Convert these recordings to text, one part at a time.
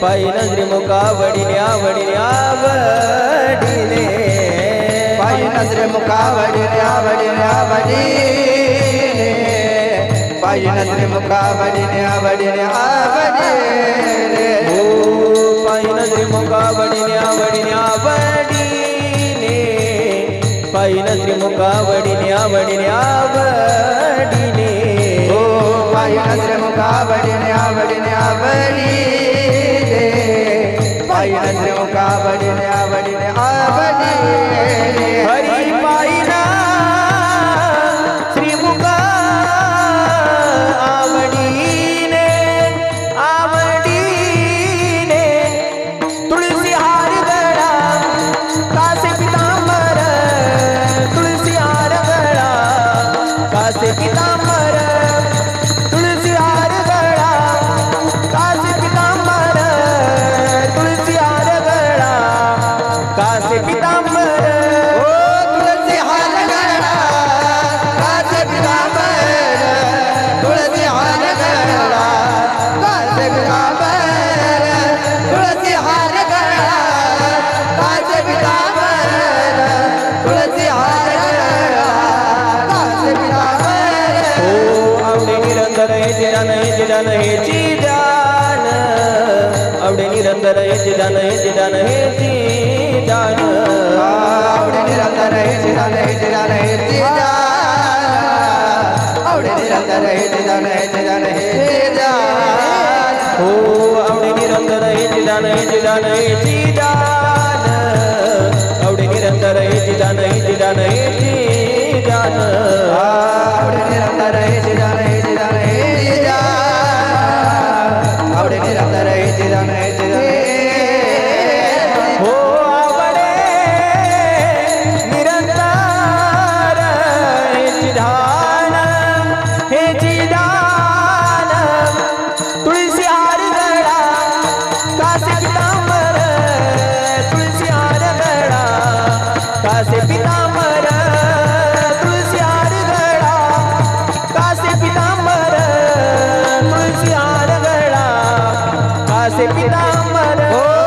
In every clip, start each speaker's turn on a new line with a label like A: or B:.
A: पाई नज़र मुकावड़ी न्यावड़ी न्यावड़ी ने
B: पाई नज़र मुकावड़ी न्यावड़ी न्यावड़ी ने पाई नज़र मुकावड़ी न्यावड़ी न्यावड़ी ने
A: ओ
B: पाई नज़र मुकावड़ी न्यावड़ी न्यावड़ी ने पाई नज़र
A: मुकावड़ी न्यावड़ी न्यावड़ी ने
B: ओ पाई नज़र मुकावड़ी न्यावड़ी न्यावड़ी હરિ હરિ
A: हो जिदान निरंतर हे जिदान हे जी हे आवडे निरंतर हे जिजान हे जिजान हे जिजान
B: आवडे निरंतर हे जिजान हे जिजान हे जिजान आवडे निरंतर हे जिजान हे जिजान हे जिजान
A: हो आवडे निरंतर हे जिजान हे जिजान हे जिजान आवडे निरंतर हे जिजान हे जिजान हे जिजान
B: आवडे निरंतर हे जिजान
A: कासे पितांबर तुळशी हार गळा. कासे पितांबर तुळशी हार गळा. कासे पितांबर. हो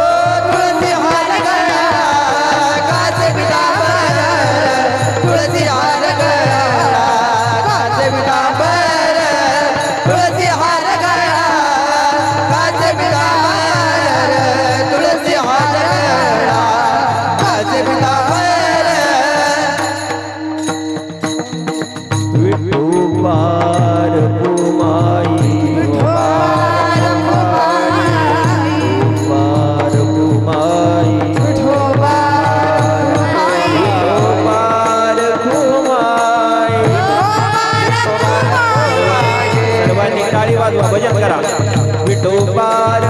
A: टाळी वाजवा भजन करा. विठोबा